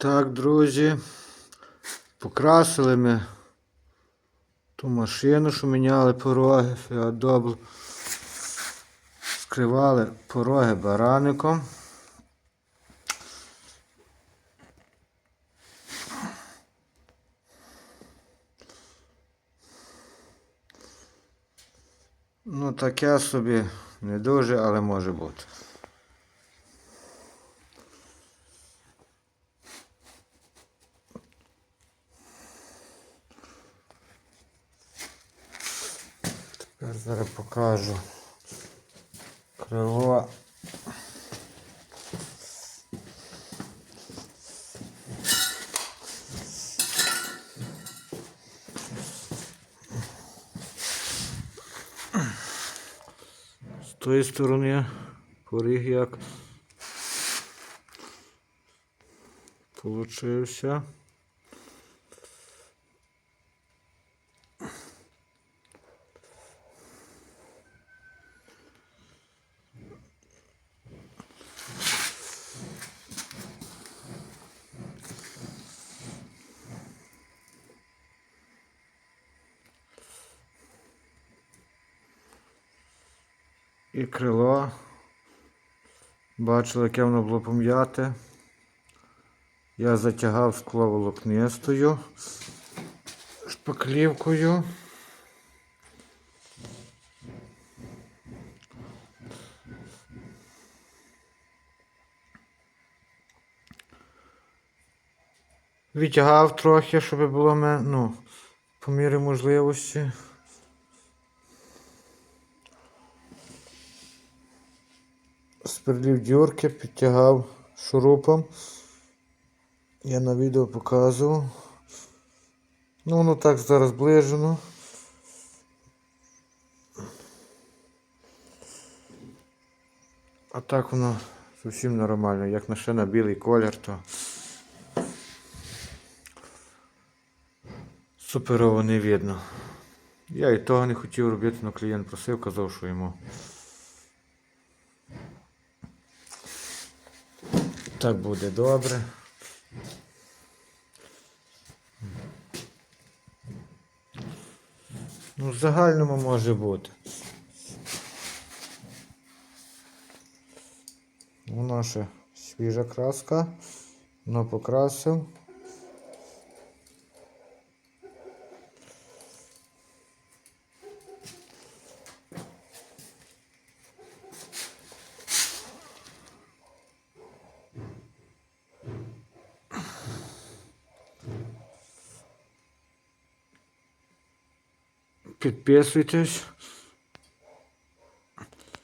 Так, друзі, покрасили ми ту машину, що міняли пороги, Double. Скривали пороги бараником. Ну, таке собі не дуже, але може бути. Тепер зараз покажу крило. З тої сторони поріг як получився. І крило. Бачили, яке воно було пом'яте. Я затягав скло волокнистою шпаклівкою. Відтягав трохи, щоб було ну, по мірі можливості. Сперлів дюрки, підтягав шурупом. Я на відео показував. Ну, воно так зараз зближено. А так воно зовсім нормально. Як на ще на білий колір, то суперово не видно. Я і того не хотів робити, але клієнт просив, казав, що йому. Так буде добре. Ну, в загальному може бути. Воно ще свіжа краска. Ну, покрасив. 41 Swedish